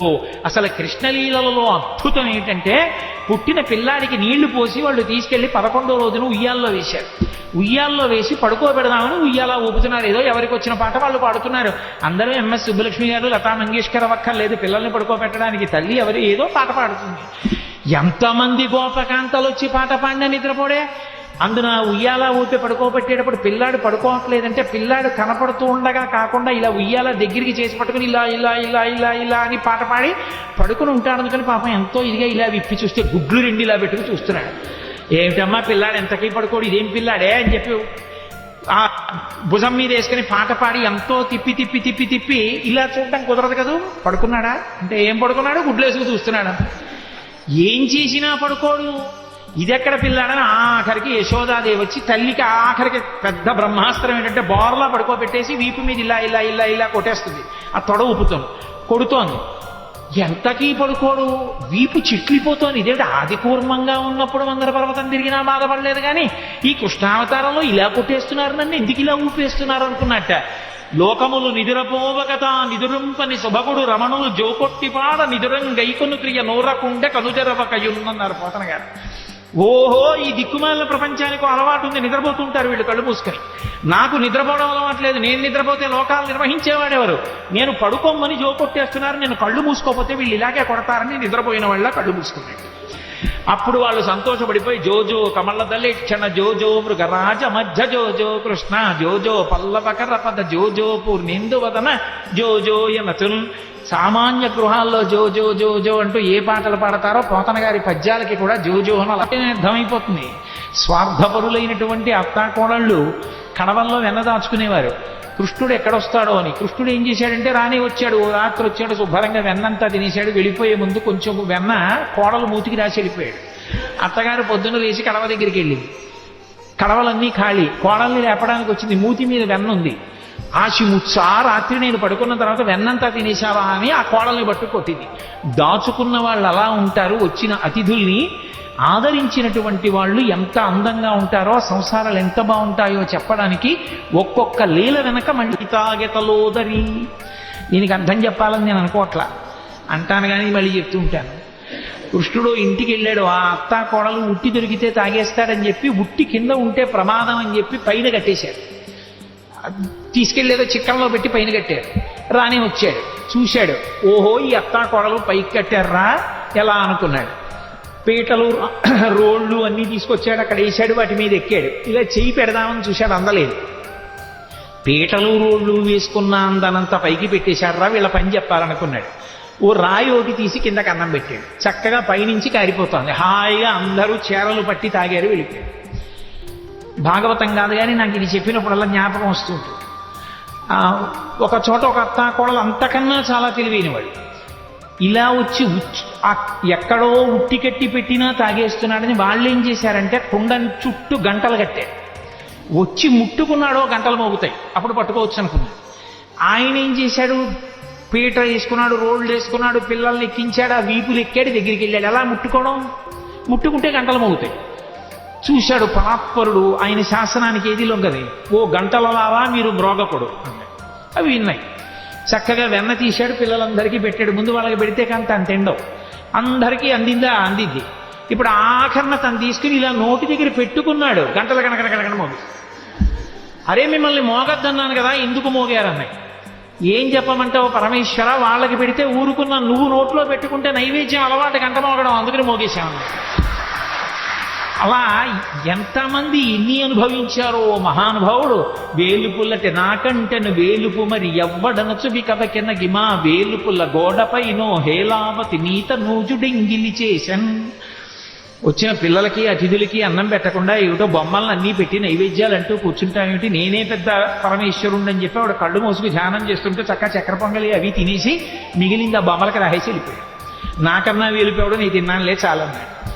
ఓ అసలు కృష్ణలీలలో అద్భుతం ఏంటంటే పుట్టిన పిల్లాడికి నీళ్ళు పోసి వాళ్ళు తీసుకెళ్ళి పదకొండో రోజున ఉయ్యాల్లో వేశారు. ఉయ్యాల్లో వేసి పడుకోబెడదామని ఉయ్యాల ఊపుతున్నారు. ఏదో ఎవరికి వచ్చిన పాట వాళ్ళు పాడుతున్నారు. అందరూ ఎంఎస్ సుబ్బలక్ష్మి గారు లతా మంగేష్కర్ అక్కర్లేదు పిల్లల్ని పడుకోబెట్టడానికి తల్లి ఎవరు ఏదో పాట పాడుతుంది. ఎంతమంది గోపకాంతలు వచ్చి పాట పాడిన నిద్రపోడే? అందున ఉయ్యాల ఊపి పడుకోబెట్టేటప్పుడు పిల్లాడు పడుకోవట్లేదంటే పిల్లాడు కనపడుతూ ఉండగా కాకుండా ఇలా ఉయ్యాల దగ్గరికి చేసి పట్టుకుని ఇలా ఇలా ఇలా ఇలా ఇలా అని పాట పాడి పడుకుని ఉంటాడు. అందుకని పాపం ఎంతో ఇదిగా ఇలా విప్పి చూస్తే గుడ్లు రెండు ఇలా పెట్టుకుని చూస్తున్నాడు. ఏమిటమ్మా పిల్లాడు ఎంతకీ పడుకోడు? ఇదేం పిల్లాడే అని చెప్పి ఆ భుజం మీద వేసుకుని పాట పాడి ఎంతో తిప్పి తిప్పి తిప్పి తిప్పి ఇలా చూడటం కుదరదు కదూ? పడుకున్నాడా? అంటే ఏం పడుకున్నాడు? గుడ్లు వేసుకుని చూస్తున్నాడు. ఏం చేసినా పడుకోడు. ఇదెక్కడ పిల్లాడని ఆఖరికి యశోదాదేవి వచ్చి తల్లికి ఆఖరికి పెద్ద బ్రహ్మాస్త్రం ఏంటంటే బోర్లా పడుకోబెట్టేసి వీపు మీద ఇలా ఇలా ఇలా ఇలా కొట్టేస్తుంది. ఆ తొడ ఊపుతోంది. కొడుతోంది. ఎంతకీ పడుకోడు? వీపు చిట్లిపోతోంది. ఇదేమిటి ఆది కూర్మంగా ఉన్నప్పుడు మందర పర్వతం తిరిగినా బాధపడలేదు కానీ ఈ కృష్ణావతారంలో ఇలా కొట్టేస్తున్నారు నన్ను ఎందుకు ఇలా ఊపేస్తున్నారు అనుకున్నట్ట. లోకములు నిదురపోవగత నిదురింపని సుభగుడు రమణులు జోకొట్టిపాడ నిదురం గైకొను క్రియ నోరకుండ కనుజరవకయున్నన్నారు పోతన గారు. ఓహో ఈ దిక్కుమాలిన ప్రపంచానికి అలవాటు ఉంది. నిద్రపోతుంటారు వీళ్ళు కళ్ళు మూసుకొని. నాకు నిద్రపోవడం అలవాట్లేదు నేను నిద్రపోతే లోకాలు నిర్వహించేవాడెవరు నేను పడుకోమని జోకొట్టేస్తున్నారు. నేను కళ్ళు మూసుకోపోతే వీళ్ళు ఇలాగే కొడతారని నిద్రపోయిన వాళ్ళ కళ్ళు మూసుకున్నాడు అప్పుడు వాళ్ళు సంతోషపడిపోయి జోజో కమల దళిక్షణ జోజో మృగరాజ మధ్య జోజో కృష్ణ జోజో పల్లవకర పద జోజో పూర్ణిందు వదన జోజో యనతున్ సామాన్య గృహాల్లో జో జో జో జో అంటూ ఏ పాటలు పాడతారో పోతన గారి పద్యాలకి కూడా జోజో అని అలాగే అర్థమైపోతుంది. స్వార్థపరులైనటువంటి అత్తాకోడళ్ళు కడవల్లో వెన్నదాచుకునేవారు కృష్ణుడు ఎక్కడొస్తాడో అని. కృష్ణుడు ఏం చేశాడంటే రాని వచ్చాడు. ఓ రాత్రి వచ్చాడు శుభ్రంగా వెన్నంతా తినేశాడు. వెళ్ళిపోయే ముందు కొంచెం వెన్న కోడలు మూతికి రాసి వెళ్ళిపోయాడు. అత్తగారు పొద్దున్న లేచి కడవ దగ్గరికి వెళ్ళింది. కడవలన్నీ ఖాళీ. కోడల్ని లేపడానికి వచ్చింది. మూతి మీద వెన్న ఉంది. ఆశి రాత్రి నేను పడుకున్న తర్వాత వెన్నంతా తినేశావా అని ఆ కోడల్ని బట్టు కొట్టింది దాచుకున్న వాళ్ళు అలా ఉంటారు వచ్చిన అతిథుల్ని ఆదరించినటువంటి వాళ్ళు ఎంత అందంగా ఉంటారో ఆ సంసారాలు ఎంత బాగుంటాయో చెప్పడానికి ఒక్కొక్క లీల వెనక మళ్ళీ తాగెతలోదరి. దీనికి అర్థం చెప్పాలని నేను అనుకోవట్లా. అంటాను కానీ మళ్ళీ చెప్తూ ఉంటాను. కృష్ణుడు ఇంటికి వెళ్ళాడు ఆ అత్త కోడలు ఉట్టి దొరికితే తాగేస్తాడని చెప్పి ఉట్టి కింద ఉంటే ప్రమాదం అని చెప్పి పైన కట్టేశాడు. తీసుకెళ్ళేదో చిక్కంలో పెట్టి పైన కట్టారు రాని వచ్చాడు. చూశాడు. ఓహో ఈ అత్తా కొడలు పైకి కట్టారా ఎలా అనుకున్నాడు. పీటలు రోళ్ళు అన్నీ తీసుకొచ్చాడు. అక్కడ వేసాడు వాటి మీద ఎక్కాడు. ఇలా చేయి పెడదామని చూశాడు అందలేదు. పీటలు రోళ్ళు వేసుకున్న అందనంత పైకి పెట్టేశాడరా వీళ్ళ పని చెప్పాలనుకున్నాడు. ఓ రాయి ఒకటి తీసి కిందకి అన్నం పెట్టాడు. చక్కగా పైనుంచి కారిపోతోంది. హాయిగా అందరూ చీరలు పట్టి తాగారు వెళ్ళిపోయాడు భాగవతం కాదు కానీ నాకు ఇది చెప్పినప్పుడల్లా జ్ఞాపకం వస్తుంటుంది ఒక చోట ఒక అత్త కోడలు అంతకన్నా చాలా తెలివైన వాళ్ళు ఇలా వచ్చి ఎక్కడో ఉట్టి కట్టి పెట్టినా తాగేస్తున్నాడని వాళ్ళు ఏం చేశారంటే కుండని చుట్టూ గంటలు కట్టారు. వచ్చి ముట్టుకున్నాడో గంటలు మోగుతాయి. అప్పుడు పట్టుకోవచ్చు అనుకున్నాడు. ఆయన ఏం చేశాడు? పీట వేసుకున్నాడు రోళ్ళు వేసుకున్నాడు పిల్లల్ని ఎక్కించాడు ఆ వీపులు ఎక్కాడు దగ్గరికి వెళ్ళాడు. ఎలా ముట్టుకోవడం? ముట్టుకుంటే గంటలు మోగుతాయి. చూశాడు పాపరుడు ఆయన శాసనానికి ఏది లొంగది. ఓ గంటలలావా మీరు మ్రోగకుడు అన్నాడు అవి విన్నాయి చక్కగా వెన్న తీశాడు పిల్లలందరికీ పెట్టాడు. ముందు వాళ్ళకి పెడితే కానీ తను తిండవు. అందరికీ అందిందా? అందింది. ఇప్పుడు ఆఖరణ తను తీసుకుని ఇలా నోటి దగ్గర పెట్టుకున్నాడు. గంటల కనకన కనకన మోగి. అరే మిమ్మల్ని మోగద్దన్నాను కదా ఎందుకు మోగారన్నాయి ఏం చెప్పమంటావు పరమేశ్వర? వాళ్ళకి పెడితే ఊరుకున్న నువ్వు నోట్లో పెట్టుకుంటే నైవేద్యం అలవాటు గంట మోగడం అందుకని మోగేశామన్నాడు అలా ఎంతమంది ఎన్ని అనుభవించారో మహానుభావుడు? వేలుపుల్లటి నాకంటెను వేలుపు మరి ఎవ్వడనచువి కథకెన మా వేలుపుల్ల గోడపైనో హేలావతి నీత నూజుడెంగిలి చేశన్. వచ్చిన పిల్లలకి అతిథులకి అన్నం పెట్టకుండా ఏమిటో బొమ్మలను అన్నీ పెట్టి నైవేద్యాలు అంటూ కూర్చుంటామేమిటి నేనే పెద్ద పరమేశ్వరుండని చెప్పి ఆవిడ కళ్ళు మూసుకు ధ్యానం చేస్తుంటే చక్క చక్కెర పొంగలి అవి తినేసి మిగిలింది ఆ బొమ్మలకి రాహేసి వెళ్ళిపోయాడు నాకన్నా వెళ్ళిపోవడం నీ తిన్నానులే చాలన్నాడు.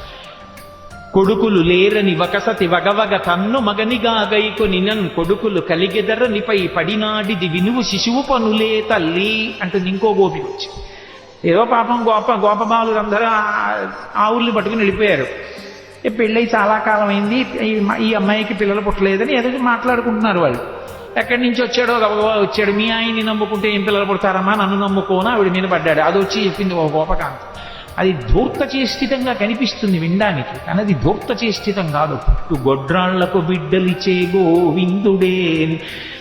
కొడుకులు లేరని వకసతి వగవగ తన్ను మగనిగా గైకొని నన్ కొడుకులు కలిగెదరనిపై పడినాడిది వినువు శిశువు పనులే తల్లి అంటుంది ఇంకో గోపి వచ్చి. ఏదో పాపం గోప గోపబాలు అందరూ ఆవుల్ని పట్టుకుని వెళ్ళిపోయారు. ఈ పెళ్ళై చాలా కాలం అయింది ఈ అమ్మాయికి పిల్లలు పుట్టలేదని ఏదో మాట్లాడుకుంటున్నారు వాళ్ళు. ఎక్కడి నుంచి వచ్చాడో గబగబా వచ్చాడు. మీ ఆయన్ని నమ్ముకుంటే ఏం పిల్లలు పుడతారమ్మా? నన్ను నమ్ముకోనా? ఆవిడ మీద పడ్డాడు. అది వచ్చి చెప్పింది ఓ గోపకాంత. అది ధూర్తచేష్టితంగా కనిపిస్తుంది వినడానికి. కానీ ధూర్తచేష్టితం కాదు. పుట్టు గొడ్రాళ్ళకు బిడ్డలిచే గోవిందుడే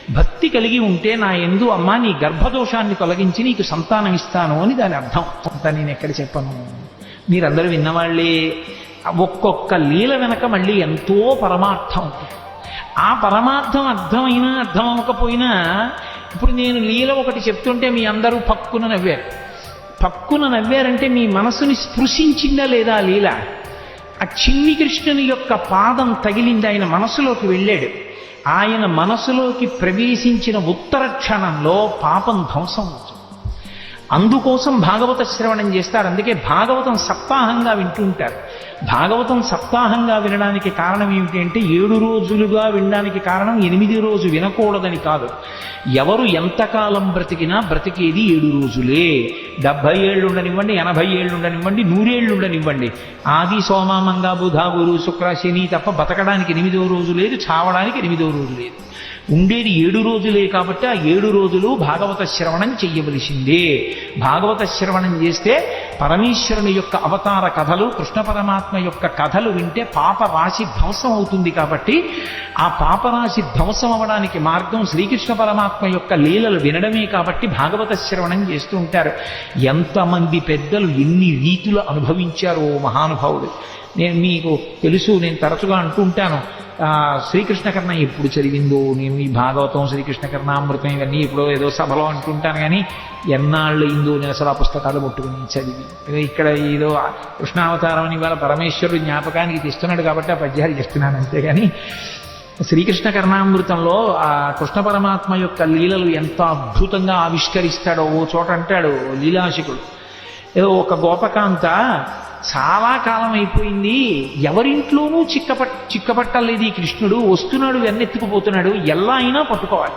భక్తి కలిగి ఉంటే నా ఎందు అమ్మా నీ గర్భదోషాన్ని తొలగించి నీకు సంతానం ఇస్తాను అని దాని అర్థం. అంతా నేను ఎక్కడ చెప్పను. మీరందరూ విన్నవాళ్ళే ఒక్కొక్క లీల వెనక మళ్ళీ ఎంతో పరమార్థం. ఆ పరమార్థం అర్థమైనా అర్థం అవ్వకపోయినా ఇప్పుడు నేను లీల ఒకటి చెప్తుంటే మీ అందరూ పక్కున నవ్వారు. పక్కున నవ్వారంటే మీ మనసుని స్పృశించిందా లేదా లీల? ఆ చిన్ని కృష్ణుని యొక్క పాదం తగిలింది ఆయన మనసులోకి వెళ్ళాడు. ఆయన మనసులోకి ప్రవేశించిన ఉత్తర క్షణంలో పాపం ధ్వంసం అవుతుంది అందుకోసం భాగవత శ్రవణం చేస్తారు. అందుకే భాగవతం సప్తాహంగా వింటుంటారు భాగవతం సప్తాహంగా వినడానికి కారణం ఏమిటి అంటే ఏడు రోజులుగా వినడానికి కారణం ఎనిమిది రోజు వినకూడదని కాదు. ఎవరు ఎంతకాలం బ్రతికినా బ్రతికేది ఏడు రోజులే. డెబ్బై ఏళ్ళు ఉండనివ్వండి ఎనభై ఏళ్ళు ఉండనివ్వండి నూరేళ్ళు ఉండనివ్వండి. ఆది సోమ మంగా బుధ గురు శుక్ర శని తప్ప బతకడానికి ఎనిమిదో రోజు లేదు చావడానికి ఎనిమిదో రోజు లేదు. ఉండేది ఏడు రోజులే కాబట్టి ఆ ఏడు రోజులు భాగవత శ్రవణం చెయ్యవలసిందే. భాగవత శ్రవణం చేస్తే పరమేశ్వరుని యొక్క అవతార కథలు కృష్ణ పరమాత్మ యొక్క కథలు వింటే పాప రాశి ధ్వంసం అవుతుంది కాబట్టి ఆ పాపరాశి ధ్వంసం అవడానికి మార్గం శ్రీకృష్ణ పరమాత్మ యొక్క లీలలు వినడమే కాబట్టి భాగవత శ్రవణం చేస్తూ ఉంటారు. ఎంతమంది పెద్దలు ఎన్ని రీతులు అనుభవించారో మహానుభావుడు. నేను మీకు తెలుసు నేను తరచుగా అంటుంటాను శ్రీకృష్ణ కర్ణ ఎప్పుడు చదివిందో నేను ఈ భాగవతం శ్రీకృష్ణ కర్ణామృతం ఇవన్నీ ఇప్పుడు ఏదో సభలో అంటుంటాను కానీ ఎన్నాళ్ళు అయిందో నేను అసలు ఆ పుస్తకాలు పట్టుకుని చదివి. ఇక్కడ ఏదో కృష్ణావతారం అని ఇవాళ పరమేశ్వరుడు జ్ఞాపకానికి తెస్తున్నాడు కాబట్టి ఆ పద్యాలు చెప్తున్నాను అంతేగాని శ్రీకృష్ణ కర్ణామృతంలో ఆ కృష్ణ పరమాత్మ యొక్క లీలలు ఎంత అద్భుతంగా ఆవిష్కరిస్తాడో ఓ చోట అంటాడు లీలాశికుడు. ఏదో ఒక గోపకాంత చాలా కాలం అయిపోయింది. ఎవరింట్లోనూ చిక్కపట్ చిక్కపట్టలేదు ఈ కృష్ణుడు. వస్తున్నాడు వెన్నెత్తుకుపోతున్నాడు. ఎలా అయినా పట్టుకోవాలి.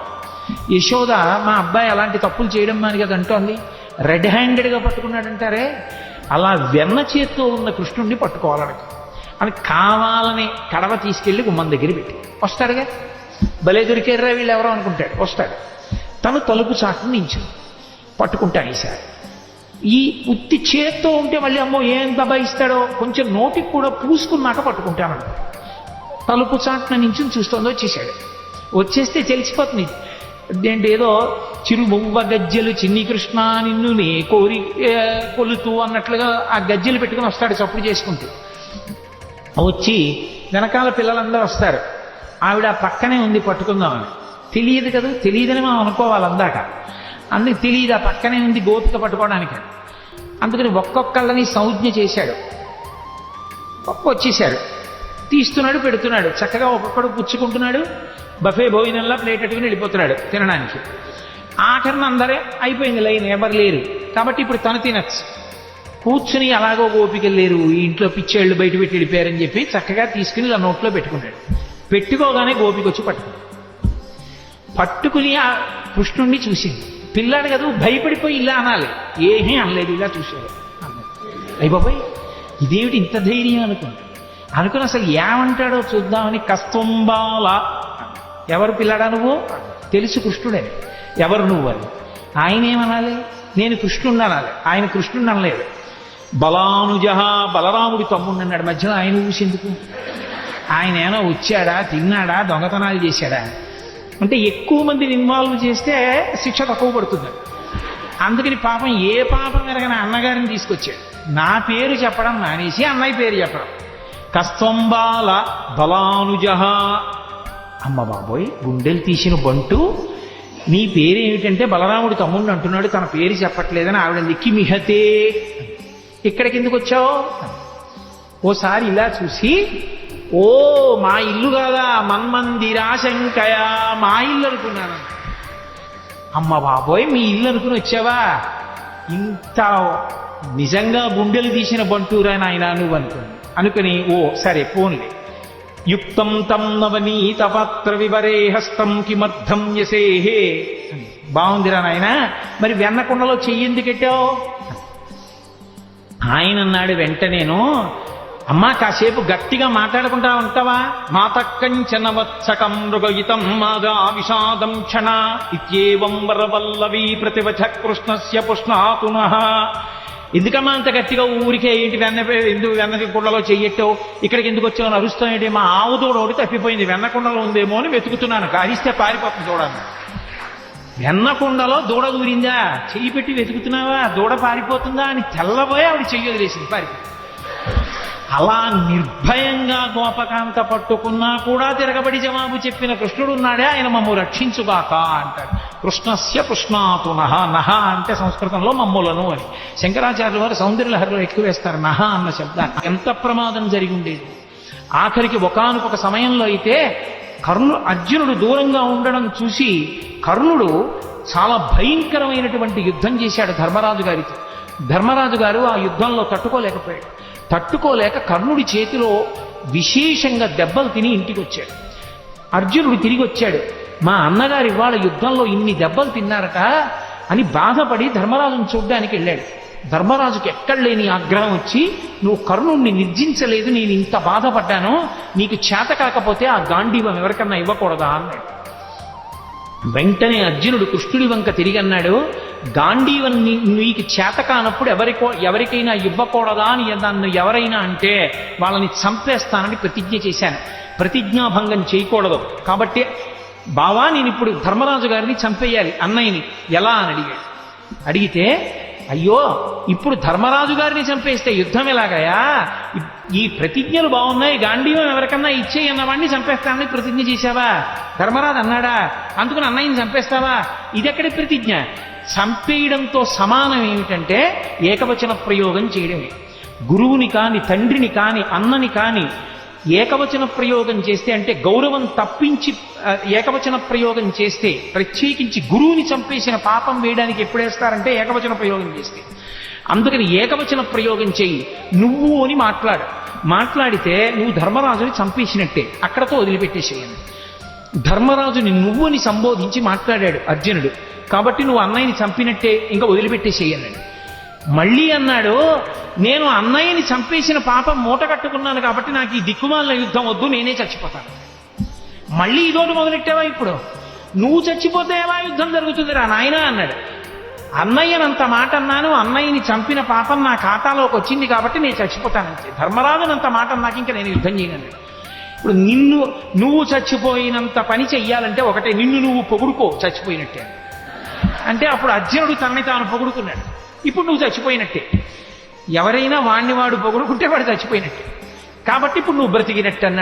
యశోద మా అబ్బాయి అలాంటి తప్పులు చేయడం మాని కదా అంటోంది. రెడ్ హ్యాండెడ్గా పట్టుకున్నాడంటారే? అలా వెన్న చేత్తో ఉన్న కృష్ణుడిని పట్టుకోవాలనక. అని కావాలని కడవ తీసుకెళ్ళి గుమ్మం దగ్గర పెట్టి. వస్తాడుగా? భలే దొరికేర్రా వీళ్ళు ఎవరో అనుకుంటాడు. వస్తాడు. తను తలుపు చాటును నించు పట్టుకుంటాను ఈసారి. ఈ ఉత్తి చేత్తో ఉంటే మళ్ళీ అమ్మో ఏం దబాయిస్తాడో కొంచెం నోటికి కూడా పూసుకున్నాక పట్టుకుంటాను. తలుపు చాట్న నుంచి చూస్తోందో వచ్చేసాడు వచ్చేస్తే తెలిసిపోతుంది. ఏంటి ఏదో చిరు గజ్జెలు చిన్ని కృష్ణ నిన్ను నే కోరి కొలుతూ అన్నట్లుగా ఆ గజ్జెలు పెట్టుకుని వస్తాడు చప్పుడు చేసుకుంటూ. వచ్చి వెనకాల పిల్లలందరూ వస్తారు. ఆవిడ పక్కనే ఉంది పట్టుకుందామని. తెలియదు కదా తెలియదని మనం అనుకోవాలి అందుకు తెలియదు ఆ పక్కనే ఉంది గోపిక పట్టుకోవడానికి. అందుకని ఒక్కొక్కళ్ళని సంజ్ఞ చేశాడు. ఒక్క వచ్చేసాడు తీస్తున్నాడు పెడుతున్నాడు. చక్కగా ఒక్కొక్కడు పుచ్చుకుంటున్నాడు. బఫే భోజనంలా ప్లేట్ అట్టుకుని వెళ్ళిపోతున్నాడు తినడానికి. ఆఖరిన అందరే అయిపోయింది లైన్ ఎవరు లేరు. కాబట్టి ఇప్పుడు తను తినచ్చు. కూర్చుని అలాగో ఓపిక లేరు. ఈ ఇంట్లో పిచ్చేళ్ళు బయట పెట్టి వెళ్ళిపోయారని చెప్పి చక్కగా తీసుకుని ఇలా నోట్లో పెట్టుకున్నాడు పెట్టుకోగానే గోపికొచ్చి పట్టుకున్నాడు పట్టుకుని ఆ కృష్ణుణ్ణి చూసింది. పిల్లాడు కదా భయపడిపోయి ఇలా అనాలి. ఏమీ అనలేదు ఇలా చూశాడు అన్నాడు అయ్య బాబాయ్ ఇదేమిటి ఇంత ధైర్యం అనుకుంది అనుకుని అసలు ఏమంటాడో చూద్దామని కస్తంబాల ఎవరు పిల్లాడా నువ్వు? తెలుసు కృష్ణుడే. ఎవరు నువ్వు అని? ఆయన ఏమనాలి? నేను కృష్ణుడిని అనాలి. ఆయన కృష్ణుడిని అనలేదు. బలానుజ బలరాముడి తమ్ముడు అన్నాడు. మధ్యలో ఆయన ఊసేందుకు? ఆయన ఏమైనా వచ్చాడా తిన్నాడా దొంగతనాలు చేశాడా? అంటే ఎక్కువ మందిని ఇన్వాల్వ్ చేస్తే శిక్ష తక్కువ పడుతుంది. అందుకని పాపం ఏ పాపం ఎరగని అన్నగారిని తీసుకొచ్చాడు. నా పేరు చెప్పడం మానేసి అన్నయ్య పేరు చెప్పడం. కస్తంబాల బలానుజ అమ్మ బాబోయ్ గుండెలు తీసిన బంటు. నీ పేరు ఏమిటంటే బలరాముడు తమ్ముడిని అంటున్నాడు తన పేరు చెప్పట్లేదని ఆవిడ నిక్కి మిహతే ఇక్కడికి ఎందుకు వచ్చావు? ఓసారి ఇలా చూసి ఓ మా ఇల్లు కాదా? మన్మందిరాశంకయ. మా ఇల్లు అనుకున్నాను. అమ్మ బాబోయ్ మీ ఇల్లు అనుకుని వచ్చావా? ఇంత నిజంగా గుండెలు తీసిన బంటూరా నాయన నువ్వు అనుకుని. అనుకుని ఓ సరే పోన్లే. యుక్తం తం నవనీత పాత్ర వివరే హస్తం కిమర్థం యసేహే బాగుందిరా నాయన. మరి వెన్నకుండలో చెయ్యి ఎందుకెట్టావు ఆయన అన్నాడు వెంటనేను అమ్మా కాసేపు గట్టిగా మాట్లాడుకుంటా ఉంటావా? మాతక్కంచన వత్సకం మృగయితం మాదా విషాదం క్షణ ఇత్యేవం వరవల్లవీ ప్రతివచ కృష్ణస్య పుష్ణాతున ఎందుకమ్మా అంత గట్టిగా ఊరికే ఏంటి వెన్న ఎందుకు వెన్న కుండలో చెయ్యట్టో? ఇక్కడికి ఎందుకు వచ్చావు అని ఏంటి? మా ఆవు ఒకటి తప్పిపోయింది. వెన్న కుండలో ఉందేమో అని వెతుకుతున్నాను. కారిస్తే పారిపోతుంది చూడాలి వెన్నకుండలో దూడ దూరిందా? చెయ్యి పెట్టి వెతుకుతున్నావా? దూడ పారిపోతుందా అని తెల్లబోయి ఆవిడ చెయ్యి వదిలేసింది. పారిపోతుంది అలా నిర్భయంగా గోపకాంత పట్టుకున్నా కూడా తిరగబడి జవాబు చెప్పిన కృష్ణుడు ఉన్నాడే ఆయన మమ్ము రక్షించుగాక అంటాడు. కృష్ణస్య కృష్ణాతు నహ నహ అంటే సంస్కృతంలో మమ్ములను అని. శంకరాచార్యుల వారు సౌందర్యలహరిలో ఎక్కువ వేస్తారు నహ అన్న శబ్దాన్ని. ఎంత ప్రమాదం జరిగి ఉండేది. ఆఖరికి ఒకనొక సమయంలో అయితే కర్ణుడు అర్జునుడు దూరంగా ఉండడం చూసి కర్ణుడు చాలా భయంకరమైనటువంటి యుద్ధం చేశాడు ధర్మరాజు గారితో. ధర్మరాజు గారు ఆ యుద్ధంలో తట్టుకోలేకపోయాడు. తట్టుకోలేక కర్ణుడి చేతిలో విశేషంగా దెబ్బలు తిని ఇంటికి వచ్చాడు అర్జునుడు తిరిగి వచ్చాడు మా అన్నగారు ఇవాళ యుద్ధంలో ఇన్ని దెబ్బలు తిన్నారట అని బాధపడి ధర్మరాజును చూడ్డానికి వెళ్ళాడు. ధర్మరాజుకి ఎక్కడ లేని ఆగ్రహం వచ్చి నువ్వు కర్ణుణ్ణి నిర్జించలేదు నేను ఇంత బాధపడ్డాను నీకు చేత కాకపోతే ఆ గాంధీవం ఎవరికన్నా ఇవ్వకూడదా? అన్నాడు. వెంటనే అర్జునుడు కృష్ణుడి వంక తిరిగి అన్నాడు గాంధీవం నీకు చేత కానప్పుడు ఎవరికో ఎవరికైనా ఇవ్వకూడదా అని నన్ను ఎవరైనా అంటే వాళ్ళని చంపేస్తానని ప్రతిజ్ఞ చేశాను. ప్రతిజ్ఞాభంగం చేయకూడదు. కాబట్టి బావా నేను ఇప్పుడు ధర్మరాజు గారిని చంపేయాలి అన్నయ్యని ఎలా అని అడిగాడు. అడిగితే అయ్యో ఇప్పుడు ధర్మరాజు గారిని చంపేస్తే యుద్ధం ఎలాగయా ఈ- ప్రతిజ్ఞలు బాగున్నాయి గాంధీవం ఎవరికన్నా ఇచ్చేయి అన్నవాడిని చంపేస్తానని ప్రతిజ్ఞ చేశావా? ధర్మరాజు అన్నాడా? అందుకని అన్నయ్యని చంపేస్తావా? ఇదెక్కడి ప్రతిజ్ఞ? చంపేయడంతో సమానం ఏమిటంటే ఏకవచన ప్రయోగం చేయడమే. గురువుని కాని తండ్రిని కాని అన్నని కాని ఏకవచన ప్రయోగం చేస్తే అంటే గౌరవం తప్పించి ఏకవచన ప్రయోగం చేస్తే ప్రత్యేకించి గురువుని చంపేసిన పాపం వేయడానికి ఎప్పుడేస్తారంటే ఏకవచన ప్రయోగం చేస్తే. అందుకని ఏకవచన ప్రయోగం చెయ్యి నువ్వు అని మాట్లాడు. మాట్లాడితే నువ్వు ధర్మరాజుని చంపేసినట్టే అక్కడతో వదిలిపెట్టేసేయండి. ధర్మరాజుని నువ్వు అని సంబోధించి మాట్లాడాడు అర్జునుడు. కాబట్టి నువ్వు అన్నయ్యని చంపినట్టే ఇంకా వదిలిపెట్టేసేయనండి మళ్ళీ అన్నాడు నేను అన్నయ్యని చంపేసిన పాపం మూట కట్టుకున్నాను కాబట్టి నాకు ఈ దిక్కుమాలిన యుద్ధం వద్దు నేనే చచ్చిపోతాను. మళ్ళీ ఇదోటి మొదలెట్టావా ఇప్పుడు? నువ్వు చచ్చిపోతే ఏవా యుద్ధం జరుగుతుందిరా నాయన అన్నాడు. అన్నయ్యనంత మాట అన్నాను అన్నయ్యని చంపిన పాపం నా ఖాతాలోకి వచ్చింది కాబట్టి నేను చచ్చిపోతానంతే ధర్మరాజునంత మాట నాకు ఇంకా నేను యుద్ధం చేయను ఇప్పుడు నిన్ను నువ్వు చచ్చిపోయినంత పని చెయ్యాలంటే ఒకటే నిన్ను నువ్వు పొగుడుకో చచ్చిపోయినట్టే అంటే అప్పుడు అర్జునుడు తనని తాను పొగుడుకున్నాడు. ఇప్పుడు నువ్వు చచ్చిపోయినట్టే. ఎవరైనా వాణ్ణి వాడు పొగుడుకుంటే వాడు చచ్చిపోయినట్టే. కాబట్టి ఇప్పుడు నువ్వు బ్రతికినట్టు అన్నాడు